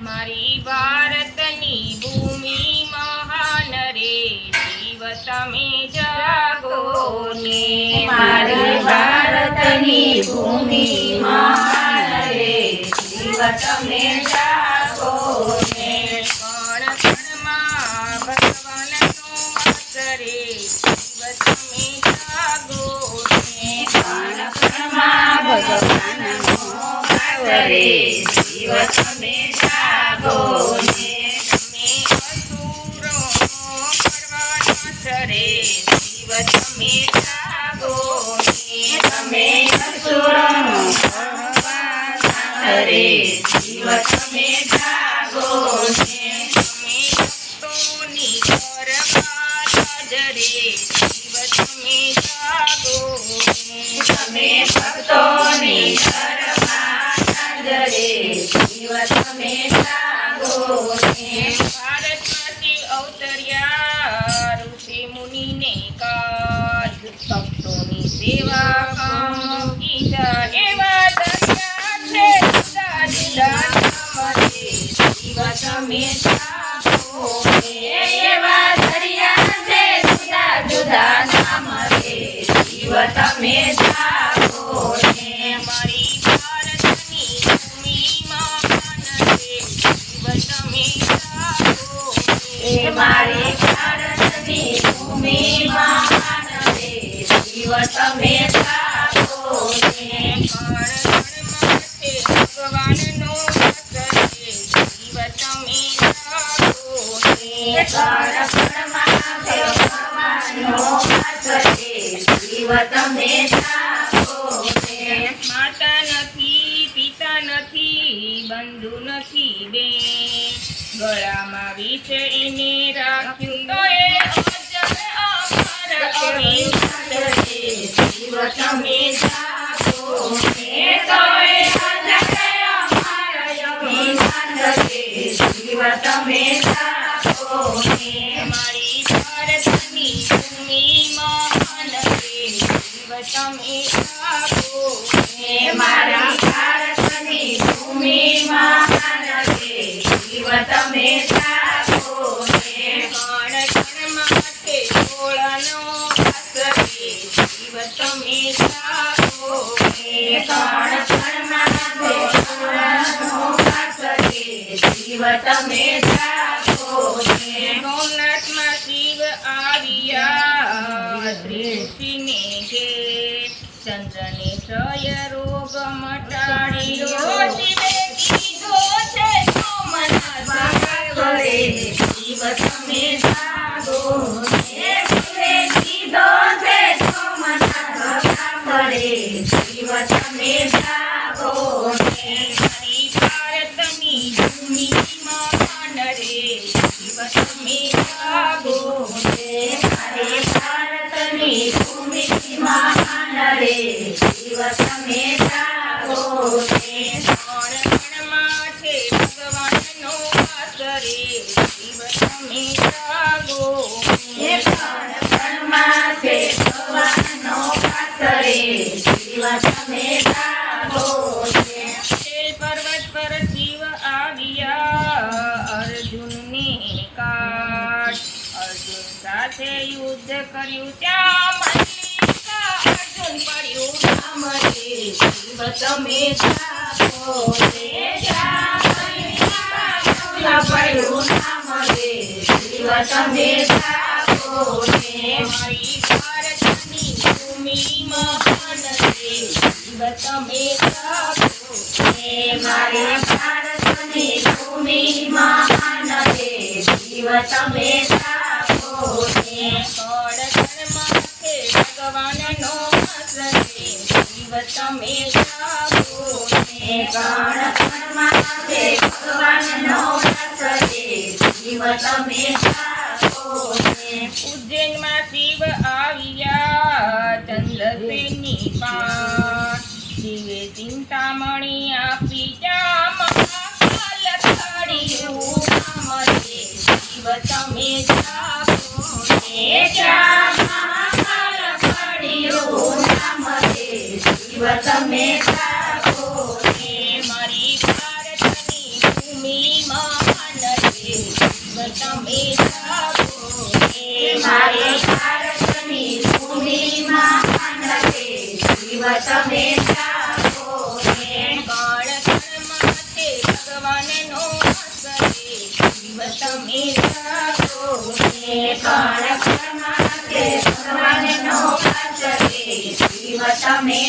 મારી ભારતની ભૂમિ મહાન રે શિવ તમે જાગો ને. મારી ભારતની ભૂમિ મહાન રે શિવ તમે જાગો ને. કણ કણમાં ભગવાનનો આશરે કરે. દિવસ હંમેશા ગોને અસુરો પર્વત ચરે. દિવસ હંમેશા ગોને તમે અસુરો પર્વત ચરે. દિવસ Peace. મારી ચંદ્રને ક્ષય રોગ મટાડ્યો. શિવે કીધો છે તો મના સાગર વળે શિવ તમે જાગો. તમે જાગો પડ્યું ના મળે શિવ મારી ભારતની ભૂમિમાં તમે જાગો તમે સપોને શિવ તમે સપોને ઉજ્જૈનમાં શિવ આવ્યા ચંદ્રસેની પાસ શિવે ચિંતામણી આપી જા મહાકાલ થડિયું શિવ તમે સપોને જા ને મારી ભારતની ભૂમિ મહાન છે જીવ તમે જાગો એ મારી ભારતની છે. ને છે ભગવાનનો છે છે વાસ છે. જીવ તમે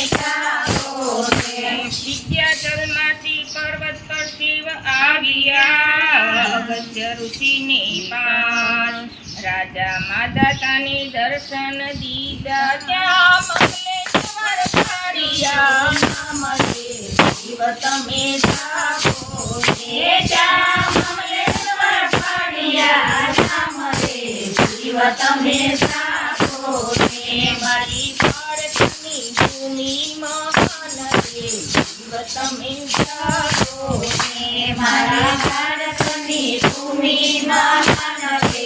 ઋષિને પાસ રાજા માદાતાને દર્શન દીધા ત્યાં મંગલેશ્વર છે. જીવ તમે નામ છે. જીવ તમે થાકો ને મારી ભારતની ભૂમિ મારા ભારતની ભૂમિમાં મહાન છે.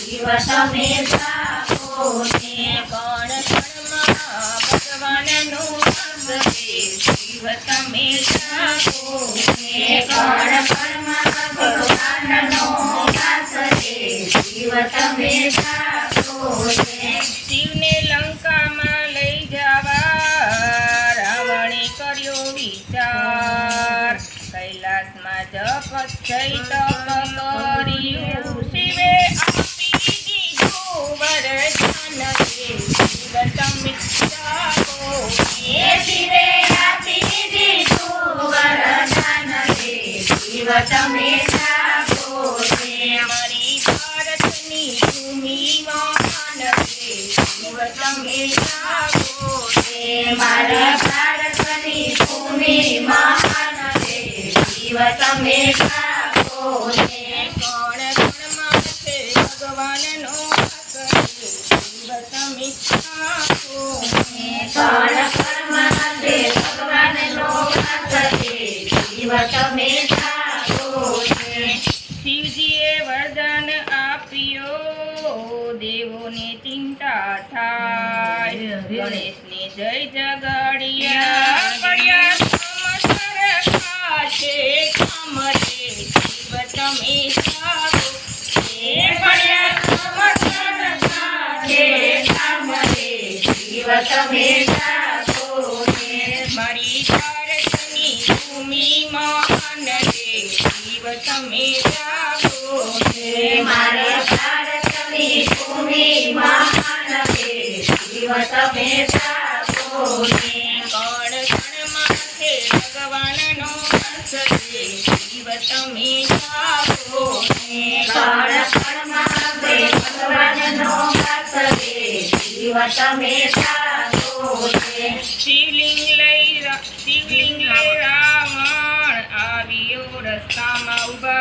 જીવ તમે થાકો ને કણ કણમાં ભગવાનનો વાસ જીવ તમે જાગો કણ કણમાં ભગવાનનો Potato, potato, potato, potato, potato, potato, potato, થાકો ને ભૂમિ રે શિવ તમે જાગો એ મારા ભારતની ભૂમિ મહાન રે જીવ તમે જાગો હે કણ કણમાં છે ભગવાનનો વાસ રે શિવ તમે જાગો કણ કણમાં છે ભગવાનનો વાસ રે જીવ તમે જાગો હે શિવલિંગ લઈ શિવલિંગ લઈ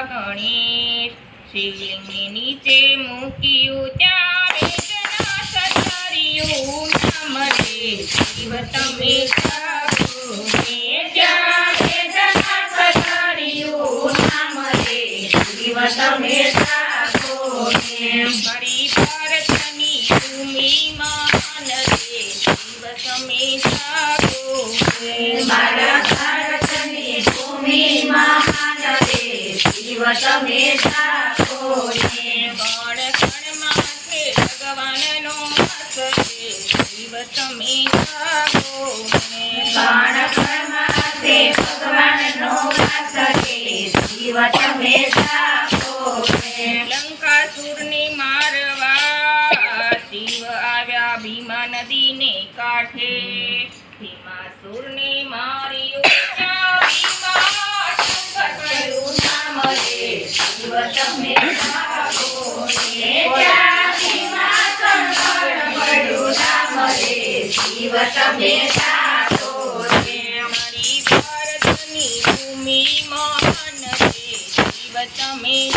ગણેશ. શિવલિંગની નીચે મૂક્યું ત્યારે વેદના સચાર્યું નામ રે શિવ તમે જાગો જીવ તમે ને મારવા શિવ આવ્યા ભીમા નદીને કાંઠે. ભીમાસુરને માર્યો નામ તમે. જીવ તમે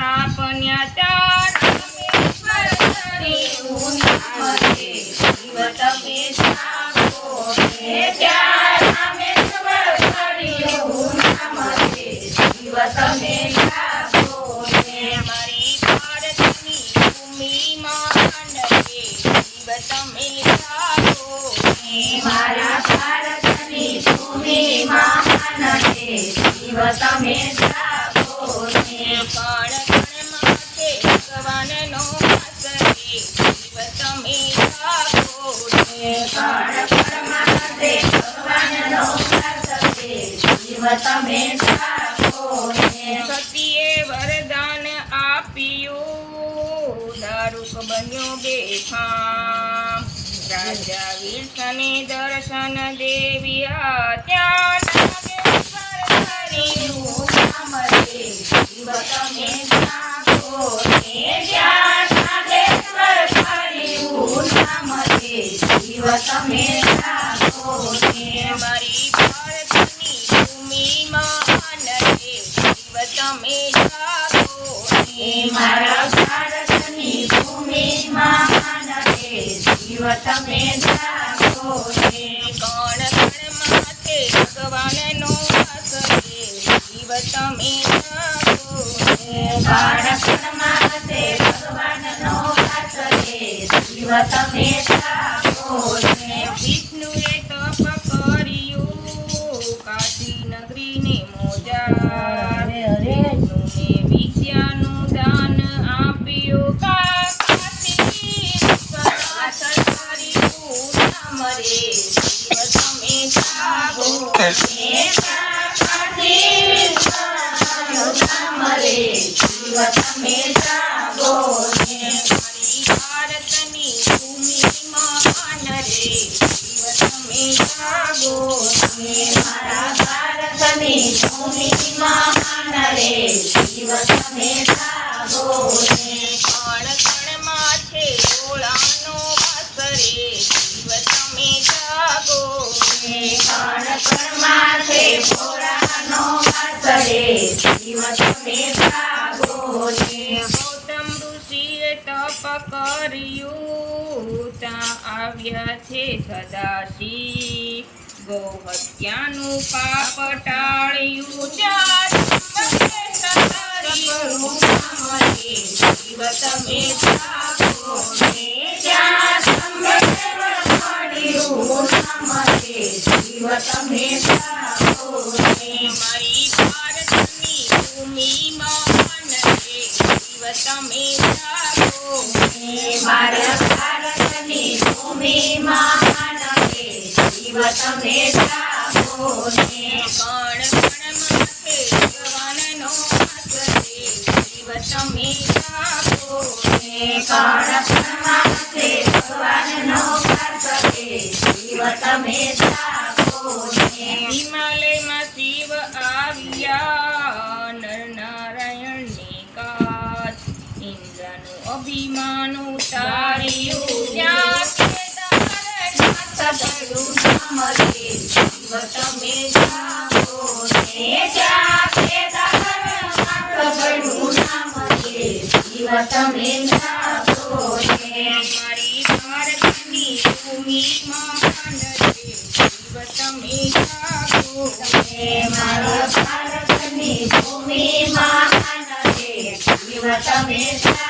સ્થાપન્યા તમે જાગો ને સતીએ વરદાન આપ્યું દારૂક બન્યો બેફામ રાજા વિલ્સને દર્શન દેવ્યા ત્યાં નાગેશ્વર કર્યું. નામ છે શિવ તમે જાગો ને જ્યાં નાગેશ્વર કર્યું નામ છે શિવ તમે જાગો મારા ભારતની ભૂમિ મહાન છે શિવ તમે જાગો ને કણ કણમાં છે ભગવાનનો વાસ રે શિવ તમે જાગો તે છે તમે શિવ તમે જાગો ને. કણ કણમાં છે ભોળાનો ને ગૌતમ ઋષિએ તપ કર્યું. ત્યાં આવ્યા છે સદાશિવ. ગૌ હત્યાનું પાપ ટાળ્યું. ત્યાં સંબંધે સદાશિવ શિવ તમે શિવ તમે મારી ભારતની ભૂમિ મહાન છે શિવ તમે જાગો મારા ભારતની ભૂમિ મહાન છે શિવ તમે જાગો છે શિવ તમે જાગો ને જાગો મારી મારા શિવ તમે જાગો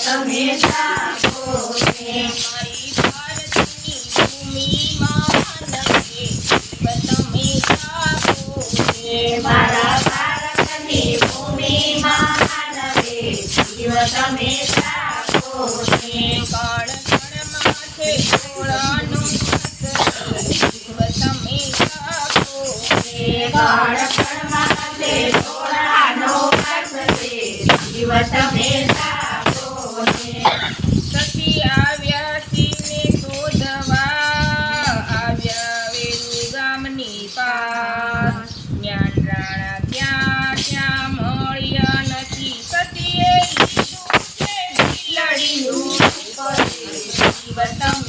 તમે જાગો મારી ભારતની ભૂમિમાં નમે તમે જાગો મારા ભારતની ભૂમિમાં નમે જીવ તમે જાગો કાળ જળમાંથી સોળાનું જીવ તમે જાગો કાળ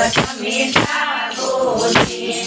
દિવસ હંમેશા બોલે